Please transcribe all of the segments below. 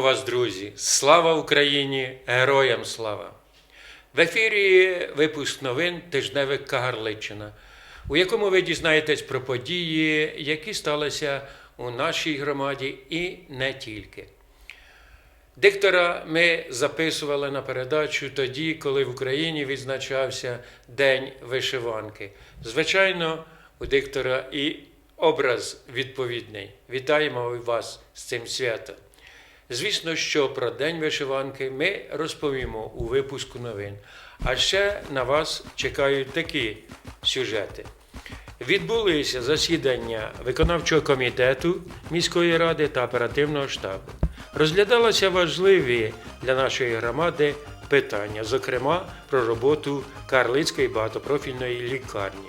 Вас, друзі! Слава Україні! Героям слава! В ефірі випуск новин тижневик Кагарличина, у якому ви дізнаєтесь про події, які сталися у нашій громаді і не тільки. Диктора ми записували на передачу тоді, коли в Україні відзначався День вишиванки. Звичайно, у диктора і образ відповідний. Вітаємо вас з цим святом. Звісно, що про День вишиванки ми розповімо у випуску новин. А ще на вас чекають такі сюжети. Відбулися засідання виконавчого комітету міської ради та оперативного штабу. Розглядалися важливі для нашої громади питання, зокрема про роботу Карлицької багатопрофільної лікарні.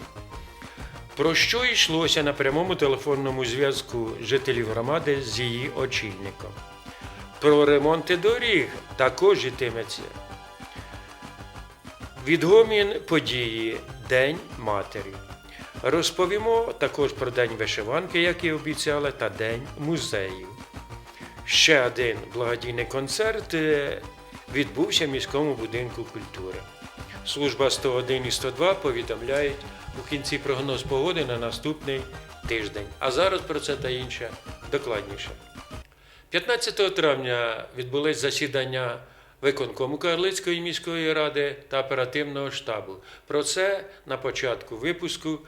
Про що йшлося на прямому телефонному зв'язку жителів громади з її очільником? Про ремонти доріг також йтиметься. Відгомін події День Матері. Розповімо також про День вишиванки, як і обіцяли, та День музею. Ще один благодійний концерт е, відбувся в міському будинку культури. Служба 101 і 102 повідомляють у кінці прогноз погоди на наступний тиждень. А зараз про це та інше докладніше. 15 травня відбулись засідання виконкому Карлицької міської ради та оперативного штабу. Про це на початку випуску,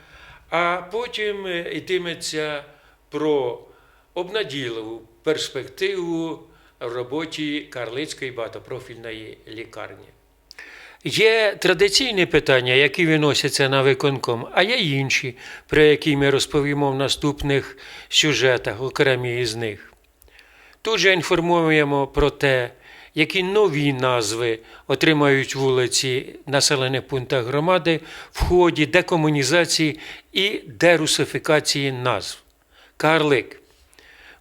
а потім е, йтиметься про обнадійливу перспективу в роботі Карлицької багатопрофільної лікарні. Є традиційні питання, які виносяться на виконком, а є інші, про які ми розповімо в наступних сюжетах, окремі із них. Тут же інформуємо про те, які нові назви отримають вулиці населених пунктах громади в ході декомунізації і дерусифікації назв. Карлик.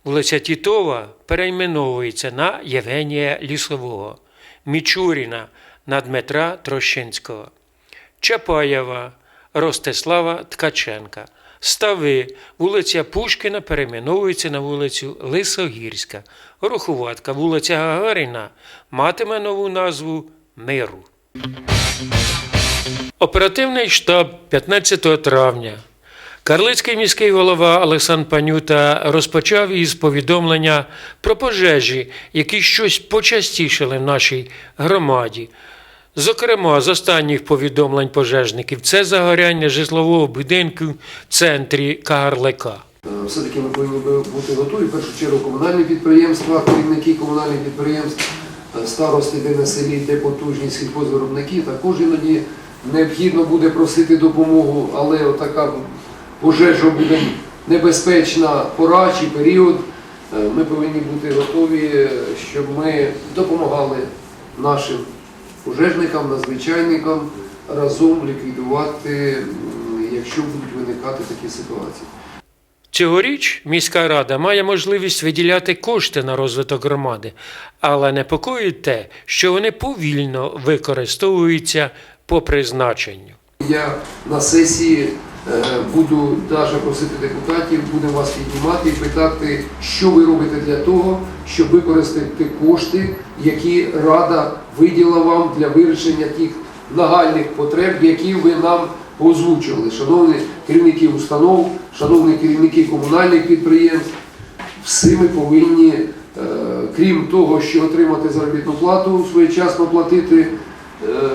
Вулиця Тітова перейменовується на Євгенія Лісового, Мічуріна на Дмитра Трощинського, Чапаєва, Ростислава Ткаченка. Стави, вулиця Пушкіна перейменовується на вулицю Лисогірська. Рухуватка, вулиця Гагаріна матиме нову назву Миру. Оперативний штаб 15 травня. Карлицький міський голова Олександр Панюта розпочав із повідомлення про пожежі, які щось почастішили в нашій громаді. Зокрема, з останніх повідомлень пожежників це загоряння житлового будинку в центрі Кагарлика. Все-таки ми повинні бути готові. В першу чергу комунальні підприємства, керівники комунальних підприємств, е, старости, де на селі, де потужні сільхозвиробники. Також іноді необхідно буде просити допомогу, але отака пожежа буде небезпечна пора чи період. Е, Ми повинні бути готові, е, щоб ми допомагали нашим пожежникам, надзвичайникам разом ліквідувати, якщо будуть виникати такі ситуації. Цьогоріч міська рада має можливість виділяти кошти на розвиток громади, але непокоїть те, що вони повільно використовуються по призначенню. Я на сесії буду навіть просити депутатів, будемо вас піднімати і питати, що ви робите для того, щоб використати кошти, які Рада виділа вам для вирішення тих нагальних потреб, які ви нам озвучили. Шановні керівники установ, шановні керівники комунальних підприємств, всі ми повинні, е, крім того, що отримати заробітну плату, своєчасно платити е,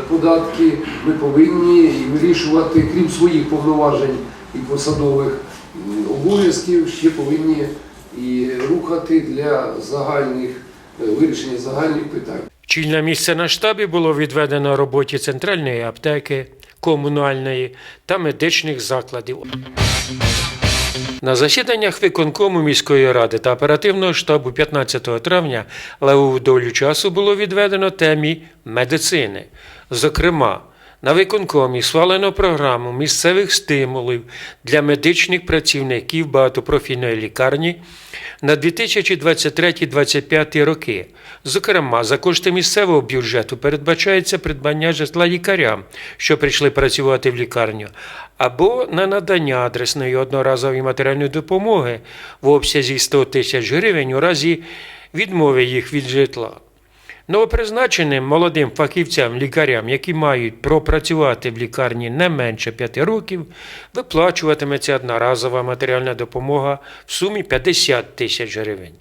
податки, ми повинні вирішувати, крім своїх повноважень і посадових обов'язків, ще повинні і рухати для загальних е, вирішення загальних питань. Чільне місце на штабі було відведено роботі центральної аптеки, комунальної та медичних закладів. На засіданнях виконкому міської ради та оперативного штабу 15 травня левову долю часу було відведено темі медицини. Зокрема, на виконкомі схвалено програму місцевих стимулів для медичних працівників багатопрофільної лікарні на 2023-2025 роки. Зокрема, за кошти місцевого бюджету передбачається придбання житла лікарям, що прийшли працювати в лікарню, або на надання адресної одноразової матеріальної допомоги в обсязі 100 тисяч гривень у разі відмови їх від житла. Новопризначеним молодим фахівцям, лікарям, які мають пропрацювати в лікарні не менше 5 років, виплачуватиметься одноразова матеріальна допомога в сумі 50 тисяч гривень.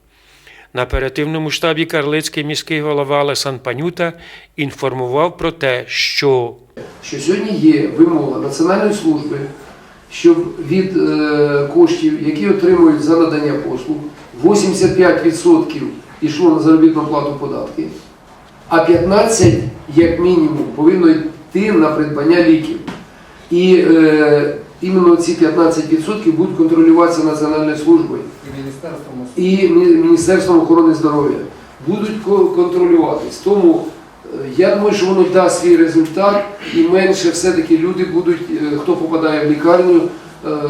На оперативному штабі Карлицький міський голова Олесан Панюта інформував про те, що що сьогодні є вимога Національної служби, щоб від е, коштів, які отримують за надання послуг, 85% йшло на заробітну плату податки, а 15% як мінімум повинно йти на придбання ліків. І е, іменно ці 15% будуть контролюватися Національною службою і міністерством і Міністерством охорони здоров'я будуть контролюватись. Тому е, я думаю, що воно дасть свій результат, і менше все-таки люди будуть, е, хто попадає в лікарню,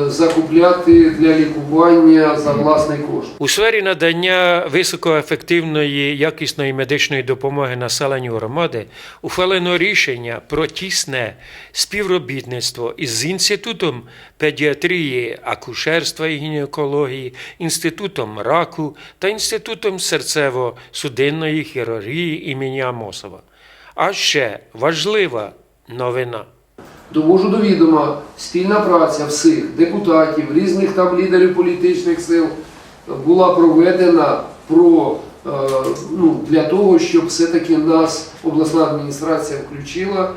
закупляти для лікування за власний кошт. У сфері надання високоефективної якісної медичної допомоги населенню громади ухвалено рішення про тісне співробітництво із Інститутом педіатрії, акушерства і гінекології, Інститутом раку та Інститутом серцево-судинної хірургії імені Амосова. А ще важлива новина. Довожу до відома спільна праця всіх депутатів, різних там лідерів політичних сил була проведена про, е, ну, для того, щоб все-таки нас обласна адміністрація включила,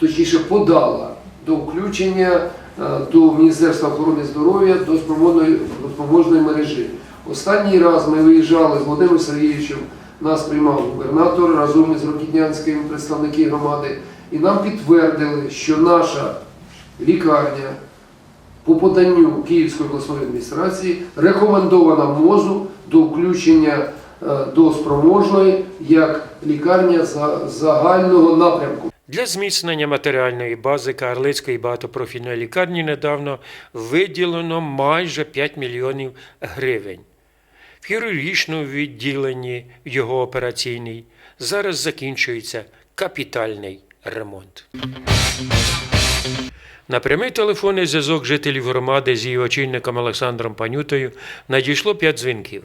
точніше подала до включення е, до Міністерства охорони здоров'я до спроможної, мережі. Останній раз ми виїжджали з Володимиром Сергійовичем, нас приймав губернатор разом із Рокітнянським представники громади, і нам підтвердили, що наша лікарня по поданню Київської обласної адміністрації рекомендована МОЗу до включення е, до спроможної як лікарня загального напрямку. Для зміцнення матеріальної бази Карлицької багатопрофільної лікарні недавно виділено майже 5 мільйонів гривень. В хірургічному відділенні його операційній зараз закінчується капітальний ремонт. На прямий телефонний зв'язок жителів громади з її очільником Олександром Панютою надійшло 5 дзвінків.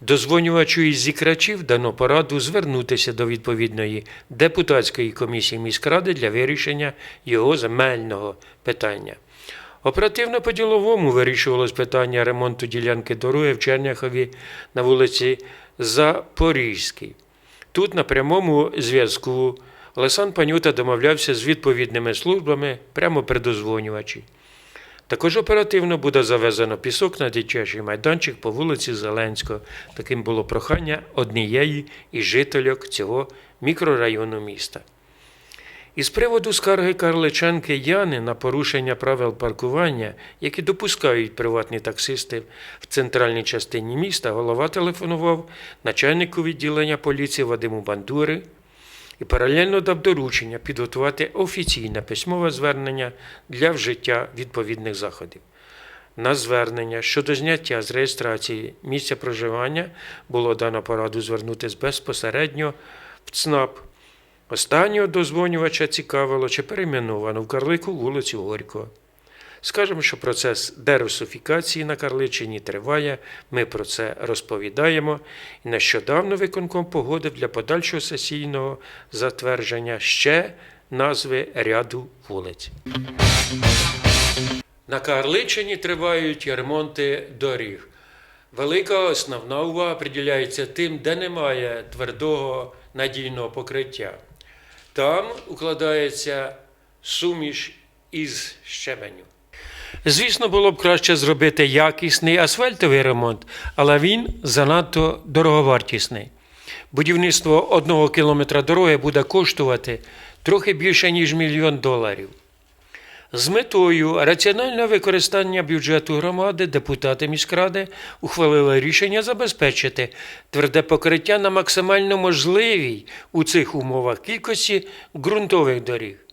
Дозвонювачу із зікрачів дано пораду звернутися до відповідної депутатської комісії міськради для вирішення його земельного питання. Оперативно по діловому вирішувалось питання ремонту ділянки дороги в Черняхові на вулиці Запорізькій. Тут на прямому зв'язку Олесан Панюта домовлявся з відповідними службами прямо при дозвонювачі. Також оперативно буде завезено пісок на дитячий майданчик по вулиці Зеленського. Таким було прохання однієї із жительок цього мікрорайону міста. Із приводу скарги Карличанки Яни на порушення правил паркування, які допускають приватні таксисти в центральній частині міста, голова телефонував начальнику відділення поліції Вадиму Бандури і паралельно дав доручення підготувати офіційне письмове звернення для вжиття відповідних заходів. На звернення щодо зняття з реєстрації місця проживання було дано пораду звернутися безпосередньо в ЦНАП. Останнього дозвонювача цікавило, чи перейменовано в Карлику вулицю Горького. Скажемо, що процес дерусифікації на Карличині триває, ми про це розповідаємо, нещодавно виконком погодив для подальшого сесійного затвердження ще назви ряду вулиць. На Карличині тривають ремонти доріг. Велика основна увага приділяється тим, де немає твердого надійного покриття. Там укладається суміш із щебеню. Звісно, було б краще зробити якісний асфальтовий ремонт, але він занадто дороговартісний. Будівництво одного кілометра дороги буде коштувати трохи більше, ніж мільйон доларів. З метою раціонального використання бюджету громади депутати міськради ухвалили рішення забезпечити тверде покриття на максимально можливій у цих умовах кількості ґрунтових доріг.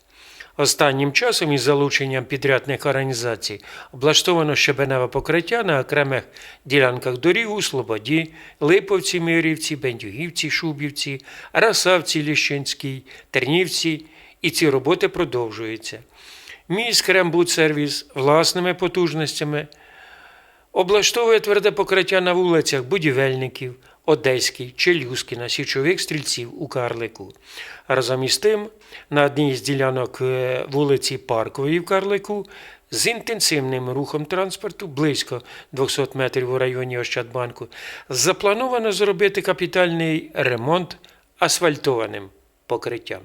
Останнім часом із залученням підрядних організацій облаштовано щебеневе покриття на окремих ділянках доріг у Слободі, Липовці, Мирівці, Бендюгівці, Шубівці, Расавці, Ліщинській, Тернівці, і ці роботи продовжуються. Міськ Рембудсервіс власними потужностями облаштовує тверде покриття на вулицях будівельників, Одеський, Челюскіна, січових стрільців у Карлику. Разом із тим, на одній з ділянок е, вулиці Паркової в Карлику з інтенсивним рухом транспорту близько 200 метрів у районі Ощадбанку заплановано зробити капітальний ремонт асфальтованим покриттям.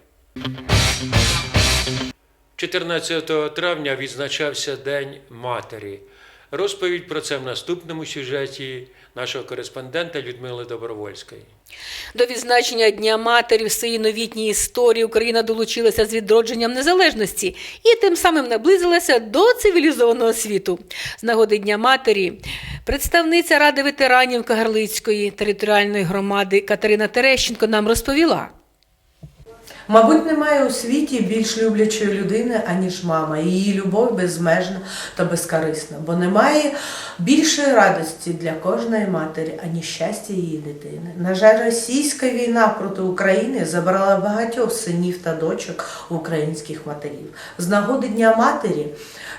14 травня відзначався День матері. Розповідь про це в наступному сюжеті нашого кореспондента Людмили Добровольської. До відзначення Дня матері в своїй новітній історії Україна долучилася з відродженням незалежності і тим самим наблизилася до цивілізованого світу. З нагоди Дня матері представниця Ради ветеранів Кагарлицької територіальної громади Катерина Терещенко нам розповіла. Мабуть, немає у світі більш люблячої людини, аніж мама. Її любов безмежна та безкорисна, бо немає більшої радості для кожної матері, ані щастя її дитини. На жаль, російська війна проти України забрала багатьох синів та дочок українських матерів. З нагоди Дня матері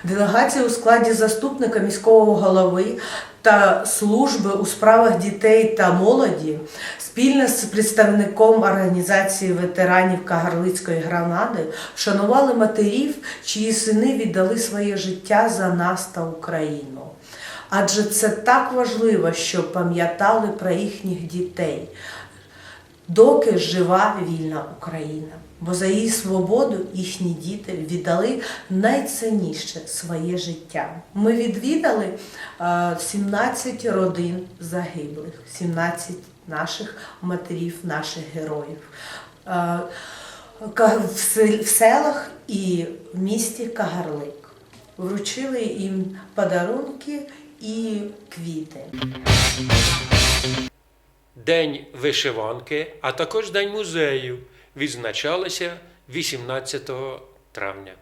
делегація у складі заступника міського голови та служби у справах дітей та молоді спільно з представником організації ветеранів Кагарлицької громади вшанували матерів, чиї сини віддали своє життя за нас та Україну. Адже це так важливо, щоб пам'ятали про їхніх дітей, доки жива вільна Україна. Бо за її свободу їхні діти віддали найцінніше своє життя. Ми відвідали е, 17 родин загиблих, 17 наших матерів, наших героїв. В селах і в місті Кагарлик. Вручили їм подарунки і квіти. День вишиванки, а також День музею відзначалися 18 травня.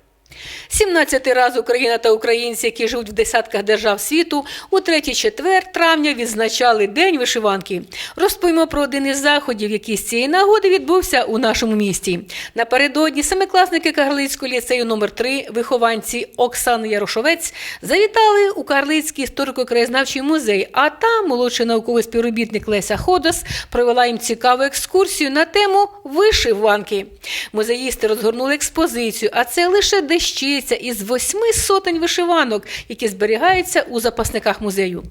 17 раз Україна та українці, які живуть в десятках держав світу, у 3-4 травня відзначали День вишиванки. Розповімо про один із заходів, який з цієї нагоди відбувся у нашому місті. Напередодні семикласники Карлицького ліцею номер 3 вихованці Оксани Ярошовець, завітали у Карлицький історико-краєзнавчий музей, а там молодший науковий співробітник Леся Ходос провела їм цікаву екскурсію на тему вишиванки. Музеїсти розгорнули експозицію, а це лише дещиця із восьми сотень вишиванок, які зберігаються у запасниках музею.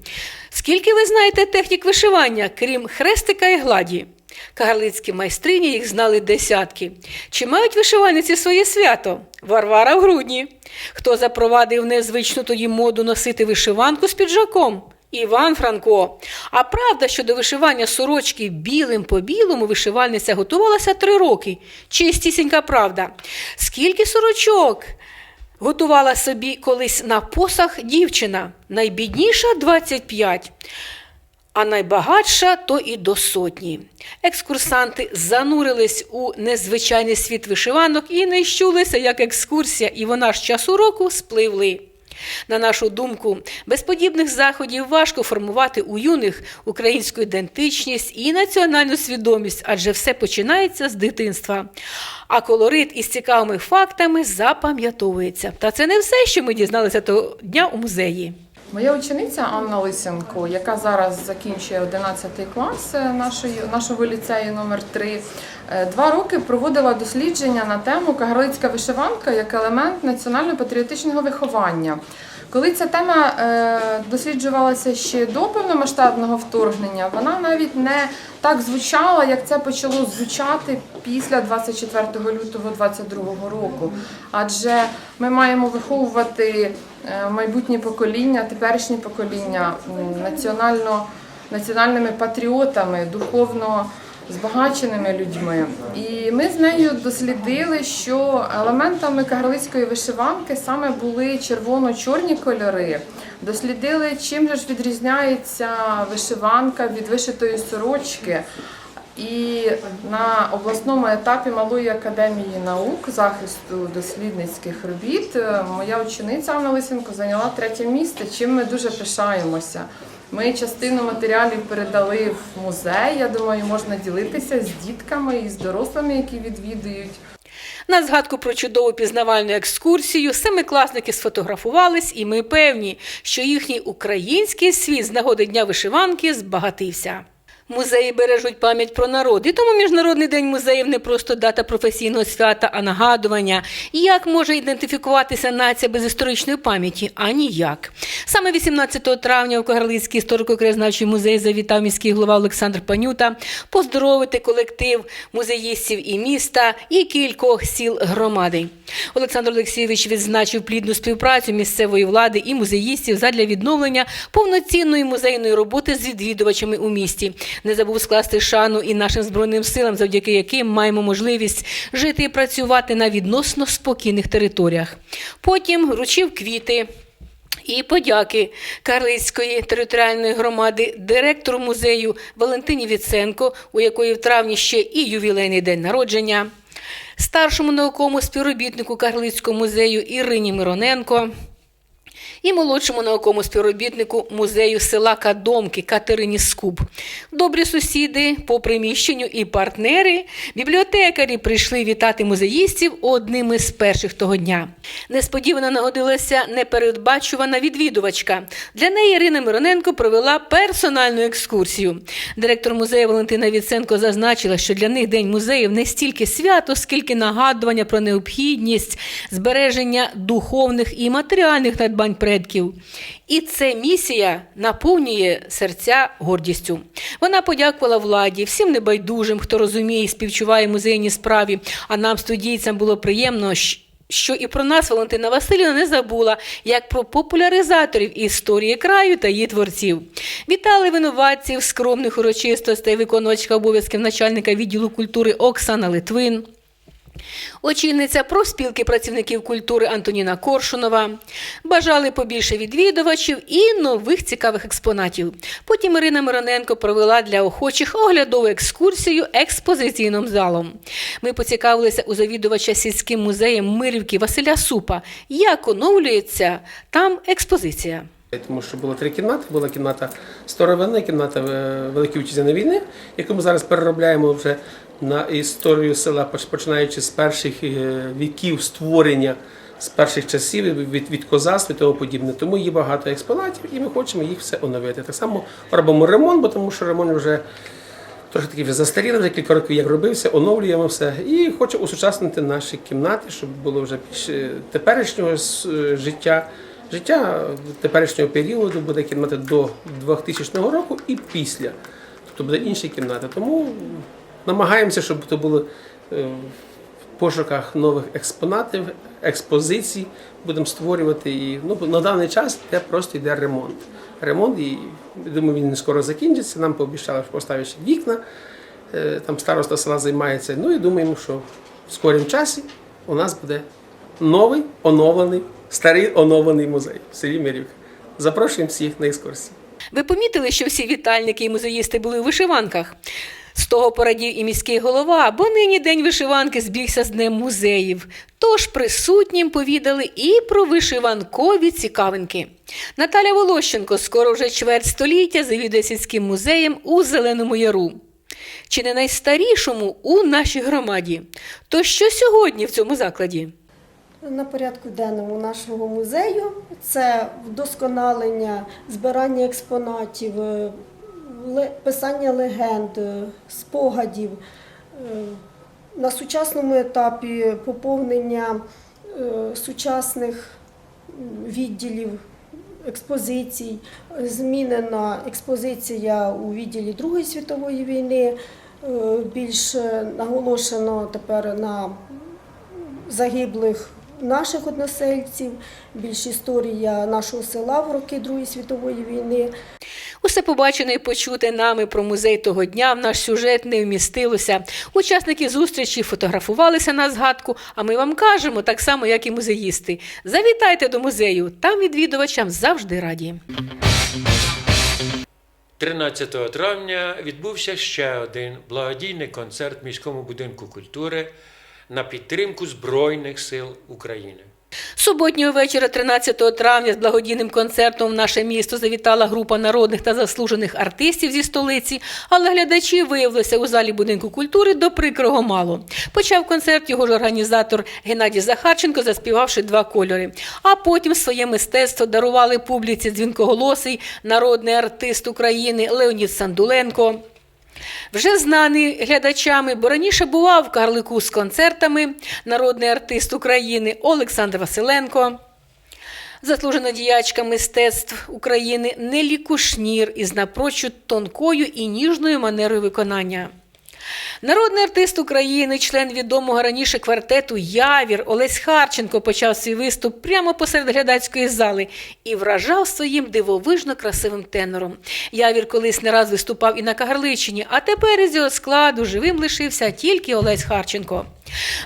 Скільки ви знаєте технік вишивання, крім хрестика і гладі? Кагарлицькі майстрині їх знали десятки. Чи мають вишивальниці своє свято? Варвара в грудні. Хто запровадив незвичну тоді моду носити вишиванку з піджаком? Іван Франко. А правда, що до вишивання сорочки білим по білому вишивальниця готувалася три роки. Чистісінька правда. Скільки сорочок готувала собі колись на посах дівчина? Найбідніша 25 а найбагатша то і до сотні. Екскурсанти занурились у незвичайний світ вишиванок і не щулися, як екскурсія, і вона ж часу року спливли. На нашу думку, без подібних заходів важко формувати у юних українську ідентичність і національну свідомість, адже все починається з дитинства. А колорит із цікавими фактами запам'ятовується. Та це не все, що ми дізналися того дня у музеї. Моя учениця Анна Лисенко, яка зараз закінчує 11 клас е, нашої, нашого ліцею номер 3 два роки проводила дослідження на тему Кагарлицька вишиванка як елемент національно-патріотичного виховання. Коли ця тема е, досліджувалася ще до повномасштабного вторгнення, вона навіть не так звучала, як це почало звучати після 24 лютого 2022 року. Адже ми маємо виховувати е, майбутнє покоління, теперішнє покоління національно, національними патріотами, духовно збагаченими людьми. І ми з нею дослідили, що елементами кагарлицької вишиванки саме були червоно-чорні кольори. Дослідили, чим же ж відрізняється вишиванка від вишитої сорочки. І на обласному етапі Малої академії наук захисту дослідницьких робіт е, моя учениця Анна Лисенко зайняла третє місце, чим ми дуже пишаємося. Ми частину матеріалів передали в музей. Я думаю, можна ділитися з дітками і з дорослими, які відвідують. На згадку про чудову пізнавальну екскурсію семикласники сфотографувались, і ми певні, що їхній український світ з нагоди Дня вишиванки збагатився. Музеї бережуть пам'ять про народ, і тому Міжнародний день музеїв не просто дата професійного свята, а нагадування. Як може ідентифікуватися нація без історичної пам'яті? А ніяк. Саме 18 травня в Кагарлицький історико-краєзнавчий музей завітав міський голова Олександр Панюта поздоровити колектив музеїстів і міста, і кількох сіл громади. Олександр Олексійович відзначив плідну співпрацю місцевої влади і музеїстів задля відновлення повноцінної музейної роботи з відвідувачами у місті. Не забув скласти шану і нашим збройним силам, завдяки яким маємо можливість жити і працювати на відносно спокійних територіях. Потім вручив квіти. І подяки Карлицької територіальної громади директору музею Валентині Віценко, у якої в травні ще і ювілейний день народження, старшому науковому співробітнику Карлицького музею Ірині Мироненко і молодшому науковому співробітнику музею села Кадомки Катерині Скуб. Добрі сусіди по приміщенню і партнери, бібліотекарі прийшли вітати музеїстів одним із перших того дня. Несподівано нагодилася непередбачувана відвідувачка. Для неї Ірина Мироненко провела персональну екскурсію. Директор музею Валентина Віценко зазначила, що для них День музеїв не стільки свято, скільки нагадування про необхідність збереження духовних і матеріальних надбань предків. І це місія наповнює серця гордістю. Вона подякувала владі, всім небайдужим, хто розуміє і співчуває музейній справі. А нам, студійцям, було приємно. Що і про нас Валентина Васильівна не забула, як про популяризаторів історії краю та її творців. Вітали винуватців скромних урочистостей, виконувачка обов'язків начальника відділу культури Оксана Литвин. Очільниця профспілки працівників культури Антоніна Коршунова бажали побільше відвідувачів і нових цікавих експонатів. Потім Ірина Мироненко провела для охочих оглядову екскурсію експозиційним залом. Ми поцікавилися у завідувача сільським музеєм Мирівки Василя Супа, як оновлюється там експозиція. Тому що було три кімнати. Була кімната старовинна, кімната е, Великої Вітчизняної війни, яку ми зараз переробляємо вже на історію села, починаючи з перших е, віків створення, з перших часів від, від козацтва і тому подібне. Тому є багато експонатів, і ми хочемо їх все оновити. Так само робимо ремонт, бо тому що ремонт вже трохи такий вже застарілий, вже кілька років як робився, оновлюємо все. І хочу усучаснити наші кімнати, щоб було вже більше теперішнього е, життя. Життя теперішнього періоду буде кімната до 2000 року і після. Тобто буде інші кімнати. Тому намагаємося, щоб це було е, в пошуках нових експонатів, експозицій. Будемо створювати і ну, на даний час йде просто йде ремонт. Ремонт, і думаю, він скоро закінчиться. Нам пообіцяли, що поставлять вікна. Е, Там староста села займається. Ну і думаємо, що в скорім часі у нас буде новий оновлений, старий оновлений музей в селі Мирівка. Запрошуємо всіх на екскурсії. Ви помітили, що всі вітальники і музеїсти були у вишиванках? З того порадів і міський голова, бо нині день вишиванки збігся з днем музеїв. Тож присутнім повідали і про вишиванкові цікавинки. Наталя Волощенко скоро вже чверть століття завідує сільським музеєм у Зеленому Яру. Чи не найстарішому у нашій громаді? То що сьогодні в цьому закладі? На порядку денному нашого музею це вдосконалення, збирання експонатів, е, писання легенд, е, спогадів. Е, На сучасному етапі поповнення е, сучасних відділів експозицій. Змінена експозиція у відділі Другої світової війни. Е, Більш е, наголошено тепер на загиблих наших односельців, більш історія нашого села в роки Другої світової війни. Усе побачене і почуте нами про музей того дня в наш сюжет не вмістилося. Учасники зустрічі фотографувалися на згадку, а ми вам кажемо, так само, як і музеїсти. Завітайте до музею, там відвідувачам завжди раді. 13 травня відбувся ще один благодійний концерт в міському будинку культури на підтримку Збройних сил України. Суботнього вечора, 13 травня, з благодійним концертом в наше місто завітала група народних та заслужених артистів зі столиці, але глядачі виявилися у залі будинку культури до прикрого мало. Почав концерт його ж організатор Геннадій Захарченко, заспівавши два кольори. А потім своє мистецтво дарували публіці дзвінкоголосий народний артист України Леонід Сандуленко. Вже знаний глядачами, бо раніше бував в Карлику з концертами народний артист України Олександр Василенко. Заслужена діячка мистецтв України Нелі Кушнір із напрочуд тонкою і ніжною манерою виконання. Народний артист України, член відомого раніше квартету Явір Олесь Харченко почав свій виступ прямо посеред глядацької зали і вражав своїм дивовижно красивим тенором. Явір колись не раз виступав і на Кагарличині, а тепер із його складу живим лишився тільки Олесь Харченко.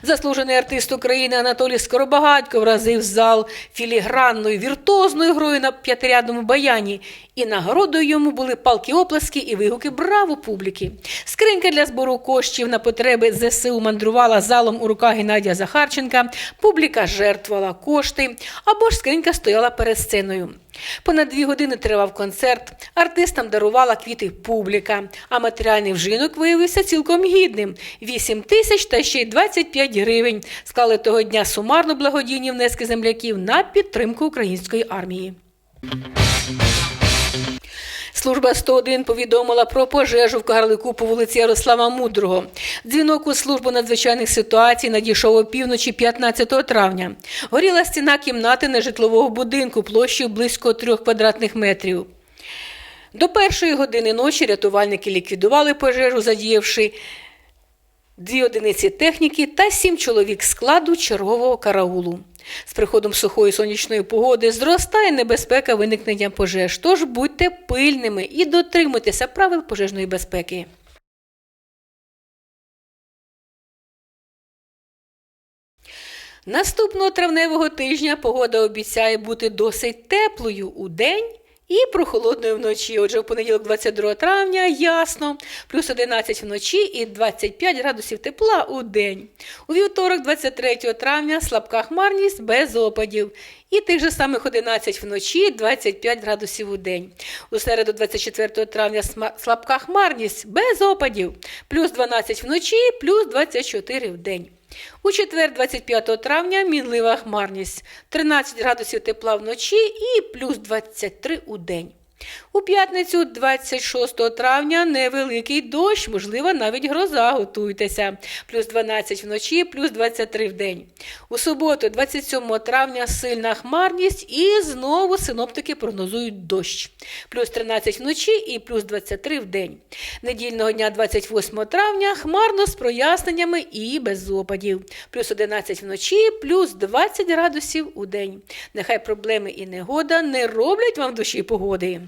Заслужений артист України Анатолій Скоробагатько вразив зал філігранною віртуозною грою на п'ятирядному баяні, і нагородою йому були палки оплески і вигуки браво публіки. Скринька для збору коштів на потреби ЗСУ мандрувала залом у руках Геннадія Захарченка, публіка жертвувала кошти, або ж скринька стояла перед сценою. Понад дві години тривав концерт, артистам дарувала квіти публіка, а матеріальний вжинок виявився цілком гідним – 8 тисяч та ще й 25 гривень склали того дня сумарно благодійні внески земляків на підтримку української армії. Служба 101 повідомила про пожежу в Кагарлику по вулиці Ярослава Мудрого. Дзвінок у службу надзвичайних ситуацій надійшов опівночі 15 травня. Горіла стіна кімнати нежитлового будинку площею близько трьох квадратних метрів. До першої години ночі рятувальники ліквідували пожежу, задіявши дві одиниці техніки та сім чоловік складу чергового караулу. З приходом сухої сонячної погоди зростає небезпека виникнення пожеж, тож будьте пильними і дотримуйтеся правил пожежної безпеки. Наступного травневого тижня погода обіцяє бути досить теплою у день і прохолодною вночі. Отже, в понеділок, 22 травня, ясно, плюс 11 вночі і 25 градусів тепла у день. У вівторок, 23 травня, слабка хмарність без опадів. І тих же самих 11 вночі, 25 градусів у день. У середу, 24 травня, слабка хмарність без опадів, плюс 12 вночі, плюс 24 в день. У четвер, 25 травня, мінлива хмарність, 13 градусів тепла вночі і плюс 23 у день. У п'ятницю, 26 травня, невеликий дощ, можливо, навіть гроза, готуйтеся. Плюс 12 вночі, плюс 23 в день. У суботу, 27 травня, сильна хмарність і знову синоптики прогнозують дощ. Плюс 13 вночі і плюс 23 в день. Недільного дня, 28 травня, хмарно з проясненнями і без опадів. Плюс 11 вночі, плюс 20 градусів у день. Нехай проблеми і негода не роблять вам душі погоди.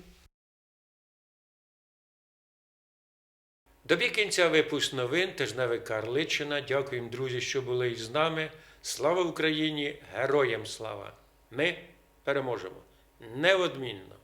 Добі кінця випуск новин тижневик Карличина. Дякуємо, друзі, що були із нами. Слава Україні! Героям слава! Ми переможемо неодмінно.